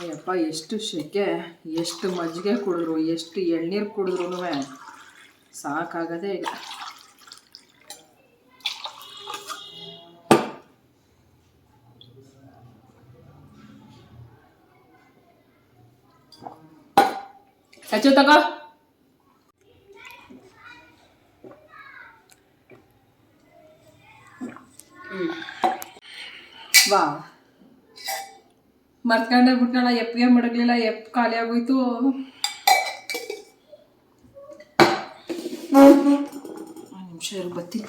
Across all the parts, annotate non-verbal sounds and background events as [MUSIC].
ಅಯ್ಯಪ್ಪ ಎಷ್ಟು ಶೆಕೆ. ಎಷ್ಟು ಮಜ್ಜಿಗೆ ಕುಡಿದ್ರು ಎಷ್ಟು ಎಳ್ನೀರು ಕುಡಿದ್ರು ಸಾಕಾಗದೇ ಇಲ್ಲ. ಸಚ್ಚು ತಗೋ. ವಾ. ಮರ್ತ್ಕೊಂಡೆ ಬಿಟ್ನಲ್ಲ ಎಪ್ಗೆ ಮಡಗಲಿಲ್ಲ ಎಪ್ ಖಾಲಿ ಆಗೋಯ್ತು. ನಿಮಿಷ ಇರು ಬತ್ತಿ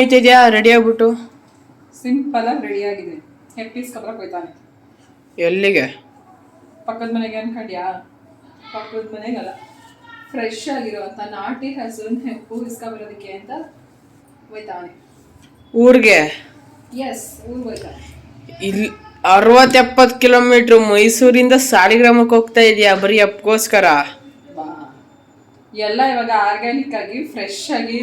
ಐತಿದ್ಯಾ ರೆಡಿ ಆಗ್ಬಿಟ್ಟು. ಸಿಂಪಲ್ ಆಗಿ ರೆಡಿ ಆಗಿದೆ. ಹೆಪ್ಪೀಸ್ ಕಬ್ರಕ್ ಹೋಯ್ತಾನೆ. ಎಲ್ಲಿಗೆ? ಪಕ್ಕದ ಮನೆಗೆ ಅನ್ಕೊಂಡ್ಯಾ? ಪಕ್ಕದ ಮನೆಗಲ್ಲ. ಫ್ರೆಶ್ ಆಗಿರುವಂತ ನಾಟಿ ಹಸುನ್ ಹೆಪ್ಪು ಬರೋದಕ್ಕೆ ಅಂತ ಹೋಯ್ತಾನೆ ಊರಿಗೆ? ಎಸ್ ಊರ್ ಹೋಯ್ತಾನೆ ಇಲ್ಲಿ ಅರವತ್ತು ಎಪ್ಪತ್ತು ಕಿಲೋಮೀಟ್ರ್ ಮೈಸೂರಿಂದ ಸಾಲಿಗ್ರಾಮಕ್ಕೆ ಹೋಗ್ತಾ ಇದೆಯಾ ಬರೀ ಅಪ್ಗೋಸ್ಕರ ಎಲ್ಲ ಇವಾಗ ಆರ್ಗ್ಯಾನಿಕ್ ಆಗಿ ಫ್ರೆಶ್ ಆಗಿ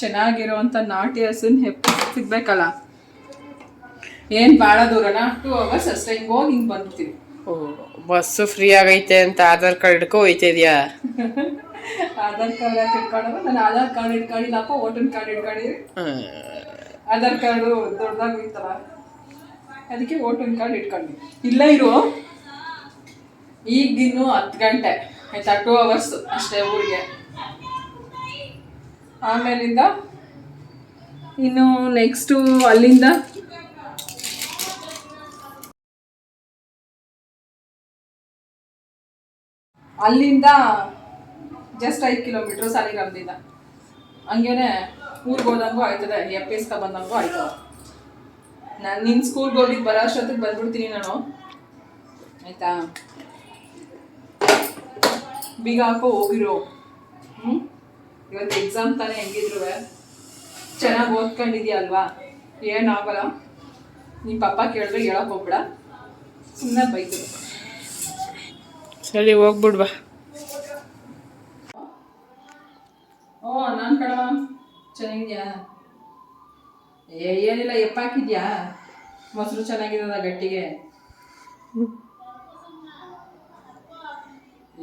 ಚೆನ್ನಾಗಿರುವಂತ ನಾಟಿ ಹಸುನ್ ಹೆಪ್ಪು ಸಿಗ್ಬೇಕಲ್ಲ. ಏನ್ ಭಾಳ ದೂರನ? ಟೂ ಅವರ್ಸ್ ಅಷ್ಟೇ. ಹಿಂಗ್ ಹೋಗಿ ಹಿಂಗ್ ಬಂದ್ಬಿಡ್ತೀವಿ. ಬಸ್ಸು ಫ್ರೀ ಆಗೈತೆ ಅಂತ ಆಧಾರ್ ಕಾರ್ಡ್ ಹಿಡ್ಕೊ ಹೋಯ್ತಾ ಇದೆಯಾ? [LAUGHS] ಆಧಾರ್ ಕಾರ್ಡ್ ಯಾಕೆ ಇಟ್ಕೊಂಡವ ನಾನು ಆಧಾರ್ ಕಾರ್ಡ್ ಇಟ್ಕೊಂಡಿಲ್ಲಪ್ಪ ವೋಟರ್ ಕಾರ್ಡ್ ಇಟ್ಕೊಂಡಿರಿ ಆಧಾರ್ ಕಾರ್ಡು ದೊಡ್ಡದಾಗ ಹೋಯ್ತಲ್ಲ. ಅದಕ್ಕೆ ವೋಟರ್ ಕಾರ್ಡ್ ಇಟ್ಕೊಂಡ್ವಿ ಇಲ್ಲ ಇರು. ದಿನ ಹತ್ತು ಗಂಟೆ. ಆಯ್ತಾ? ಟೂ ಅವರ್ಸ್ ಅಷ್ಟೇ ಊರಿಗೆ. ಆಮೇಲಿಂದ ಇನ್ನು ನೆಕ್ಸ್ಟು ಅಲ್ಲಿಂದ ಅಲ್ಲಿಂದ ಜಸ್ಟ್ ಐದು ಕಿಲೋಮೀಟ್ರ್ ಸಾಲಿಗ್ರಾಮದಿಂದ. ಹಂಗೇನೆ ಊರಿಗೆ ಹೋದಂಗೂ ಆಯ್ತದೆ ಎಫ್ ಎಸ್ಕ ಬಂದಂಗೂ ಆಯ್ತದ ನಾನು ನಿನ್ನ ಸ್ಕೂಲ್ಗೆ ಹೋಗಿದ್ದು ಬರೋ ಅಷ್ಟೊತ್ತಿಗೆ ಬಂದ್ಬಿಡ್ತೀನಿ ನಾನು. ಆಯ್ತಾ? ಬೀಗ ಹಾಕೋ, ಹೋಗಿರೋ. ಹ್ಞೂ ಇವತ್ತು ಎಕ್ಸಾಮ್ ತಾನೇ ಹೆಂಗಿದ್ರು ಚೆನ್ನಾಗಿ ಓದ್ಕೊಂಡಿದ್ಯಾ ಅಲ್ವಾ? ಏನಾಗಲ್ಲ ನಿಮ್ಮ ಪಪ್ಪ ಕೇಳಿದ್ರೆ ಹೇಳಕ್ ಹೋಗ್ಬಿಡ. ಸುಮ್ಮನೆ ಬೈತು ಸರಿ ಹೋಗ್ಬಿಡ್ಬಾ ಚೆನ್ನಾಗಿದ್ಯಾ? ಏ, ಏನಿಲ್ಲ ಎಪ್ಪ ಹಾಕಿದ್ಯಾ ಮೊಸರು ಚೆನ್ನಾಗಿರೋದ ಗಟ್ಟಿಗೆ?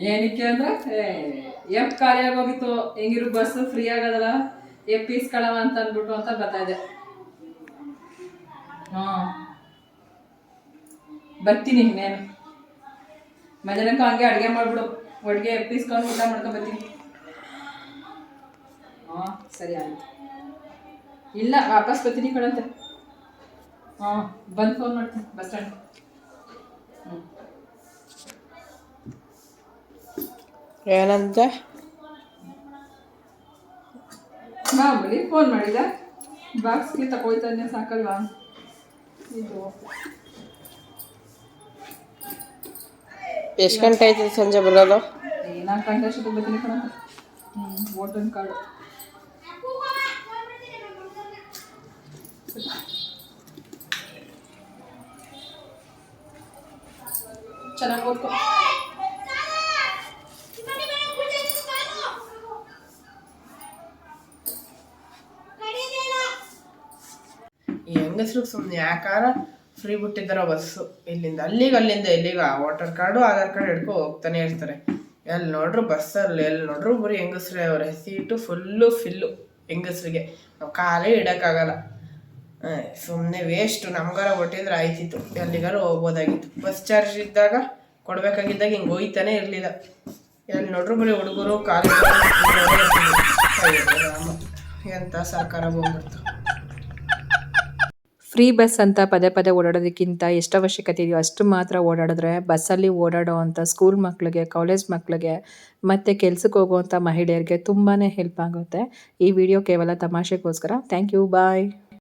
ಏನಕ್ಕೆ ಅಂದ್ರೆ? ಎಪ್ ಖಾಲಿ ಆಗೋಗಿತ್ತು. ಹೆಂಗಿರು ಬಸ್ ಫ್ರೀ ಆಗದಲ್ಲ? ಎಪ್ ಇಸ್ಕೊಳವ ಅಂತ ಅಂದ್ಬಿಟ್ಟು ಅಂತ ಬರ್ತಾ ಇದೆ ಹ್ಞೂ ಬರ್ತೀನಿ ನೇನು ಮಧ್ಯಾಹ್ನಕ್ಕೆ ಹಂಗೆ ಅಡುಗೆ ಮಾಡ್ಬಿಡು. ಅಡುಗೆ ಎಪ್ಪಿಸ್ಕೊಂಡು ಊಟ ಮಾಡ್ಕೊಂಡು ಬರ್ತೀನಿ. ಹಾಂ ಸರಿ ಆಯ್ತು. ಇಲ್ಲ ವಾಪಸ್ ಬರ್ತೀನಿ ಕಣಂತೆ. ಹಾಂ ಬಂದು ಫೋನ್ ಮಾಡ್ತೀನಿ ಬಸ್ ಸ್ಟ್ಯಾಂಡ್. ಹ್ಞೂ ಏನಂತೆ? ಮಾಮೂಲಿ ಫೋನ್ ಮಾಡಿದ. ಬಾಕ್ಸ್ಗೆ ತಗೊಳ್ತಾನೆ ಸಾಕಲ್ವಾ? ಇದು. ಎಷ್ಟು ಗಂಟೆ ಆಯ್ತು ಸಂಜೆ ಬರೋದು? ನಾಲ್ಕು ಗಂಟೆ ಅಷ್ಟೊತ್ತಿಗೆ ಬರ್ತೀನಿ ಕಣಂತೆ. ಹ್ಞೂ ವೋಟರ್ ಕಾರ್ಡ್ ಚೆನ್ನಾಗಿ ಓದ್ಕೊ. ಈ ಸುಮ್ಮನೆ ಯಾಕಾರ ಫ್ರೀ ಬಿಟ್ಟಿದ್ದಾರ ಬಸ್ಸು. ಇಲ್ಲಿಂದ, ಅಲ್ಲಿಗೆ ಅಲ್ಲಿಂದ, ಇಲ್ಲಿಗ ವೋಟರ್ ಕಾರ್ಡು ಆಧಾರ್ ಕಾರ್ಡ್ ಹಿಡ್ಕೊ ಹೋಗ್ತಾನೆ ಇರ್ತಾರೆ. ಎಲ್ಲಿ ನೋಡ್ರು ಬಸ್ಸಲ್ಲಿ ಎಲ್ಲಿ ನೋಡ್ರು ಬರೀ ಹೆಂಗಸ್ರೇ ಅವರ. ಸೀಟು ಫುಲ್ಲು ಫಿಲ್ಲು ಹೆಂಗಸ್ರಿಗೆ. ನಾವು ಕಾಲೇ ಇಡೋಕ್ಕಾಗಲ್ಲ. ಸುಮ್ಮನೆ ವೇಸ್ಟ್ ನಮ್ಗಾರ ಹೊಟ್ಟಿದ್ರೆ ಆಯ್ತಿತ್ತು. ಎಲ್ಲಿಗಾರ ಹೋಗ್ಬೋದಾಗಿತ್ತು. ಬಸ್ ಚಾರ್ಜ್ ಇದ್ದಾಗ, ಕೊಡ್ಬೇಕಾಗಿದ್ದಾಗ ಹಿಂಗೆ ಹೋಯ್ತಾನೆ ಇರಲಿಲ್ಲ. ಎಲ್ಲಿ ನೋಡ್ರು ಬರೀ ಹುಡುಗರು, ಕಾಲು [LAUGHS] ಎಂಥ ಸರ್ಕಾರ ಬಂದ್ಬಿಡ್ತು. ಫ್ರೀ ಬಸ್ ಅಂತ ಪದೇ ಪದೇ ಓಡಾಡೋದಕ್ಕಿಂತ ಎಷ್ಟು ಅವಶ್ಯಕತೆ ಇದೆಯೋ ಅಷ್ಟು ಮಾತ್ರ ಓಡಾಡಿದ್ರೆ ಬಸ್ಸಲ್ಲಿ ಓಡಾಡೋ ಅಂಥ ಸ್ಕೂಲ್ ಮಕ್ಕಳಿಗೆ ಕಾಲೇಜ್ ಮಕ್ಕಳಿಗೆ ಮತ್ತು ಕೆಲ್ಸಕ್ಕೆ ಹೋಗುವಂಥ ಮಹಿಳೆಯರಿಗೆ ತುಂಬಾ ಹೆಲ್ಪ್ ಆಗುತ್ತೆ. ಈ ವಿಡಿಯೋ ಕೇವಲ ತಮಾಷೆಗೋಸ್ಕರ. Thank you bye